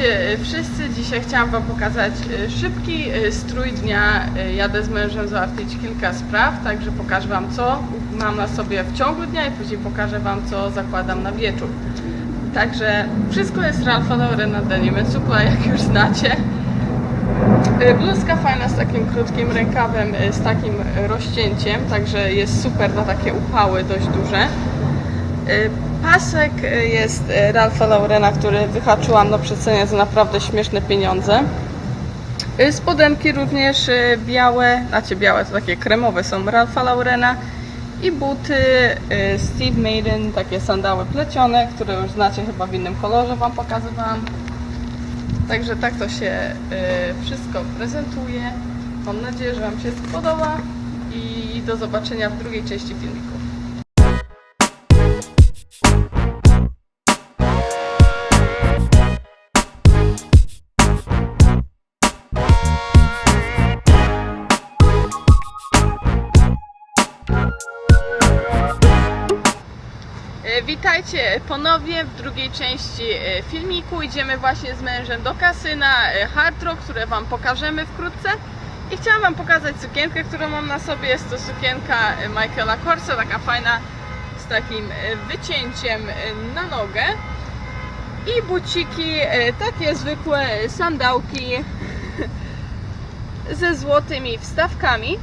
Witajcie y, wszyscy. Dzisiaj chciałam Wam pokazać y, szybki y, strój dnia. Jadę z mężem załatwić kilka spraw, także pokażę Wam co mam na sobie w ciągu dnia i później pokażę Wam co zakładam na wieczór. Także wszystko jest Ralpha Laurena Denim Supply, jak już znacie. Bluzka fajna z takim krótkim rękawem, z takim rozcięciem, także jest super na takie upały dość duże. Pasek y, jest y, Ralpha Laurena, który wyhaczyłam na przecenie za naprawdę śmieszne pieniądze. Y, Spodenki również białe, znaczy białe to takie kremowe są Ralpha Laurena i buty Steve Maiden, takie sandały plecione, które już znacie chyba w innym kolorze Wam pokazywałam. Także tak to się wszystko prezentuje. Mam nadzieję, że Wam się spodoba i do zobaczenia w drugiej części filmiku. Witajcie ponownie w drugiej części e, filmiku. Idziemy właśnie z mężem do kasyna e, Hard Rock, które Wam pokażemy wkrótce. I chciałam Wam pokazać sukienkę, którą mam na sobie. Jest to sukienka e, Michaela Korsa, taka fajna z takim wycięciem na nogę. I buciki, takie zwykłe sandałki ze złotymi wstawkami.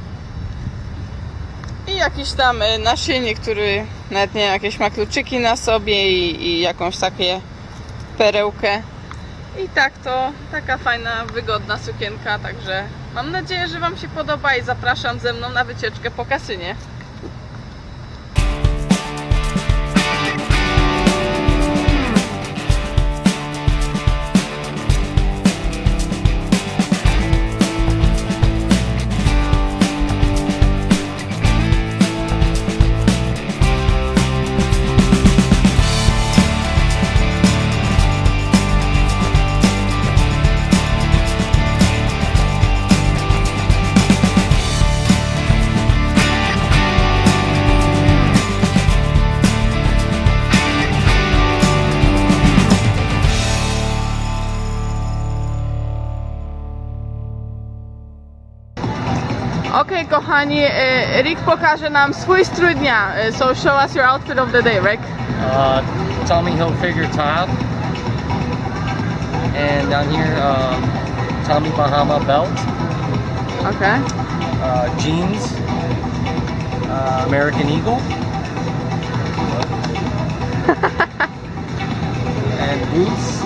Jakiś tam y, naszyjnik, który nawet nie jakieś ma kluczyki na sobie i, i jakąś takie perełkę. I tak to, taka fajna, wygodna sukienka, także mam nadzieję, że Wam się podoba i zapraszam ze mną na wycieczkę po kasynie. Okej, kochani, Rick pokaże nam swój strój dnia. So show us your outfit of the day, Rick. uh, Tommy Hilfiger top, and down here um, Tommy Bahama belt, Okay. uh, jeans, uh, American Eagle, and boots,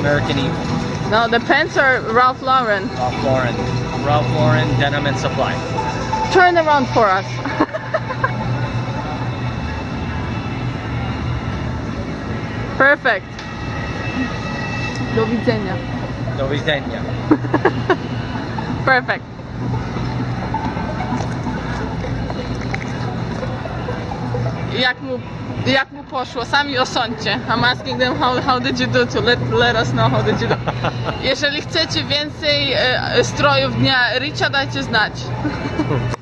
American Eagle, No, the pants are Ralph Lauren. Ralph Lauren, Ralph Lauren Denim and Supply. Turn around for us. Perfect. Do widzenia. Do widzenia. Perfect. Jak mu, jak mu poszło? Sami osądźcie. I'm asking them how, how did you do to let, let us know how did you do. Jeżeli chcecie więcej e, strojów dnia Richa, dajcie znać.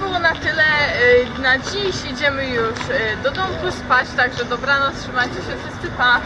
było na tyle y, na dziś. Idziemy już y, do domku spać, także dobranoc, trzymajcie się wszyscy, pa!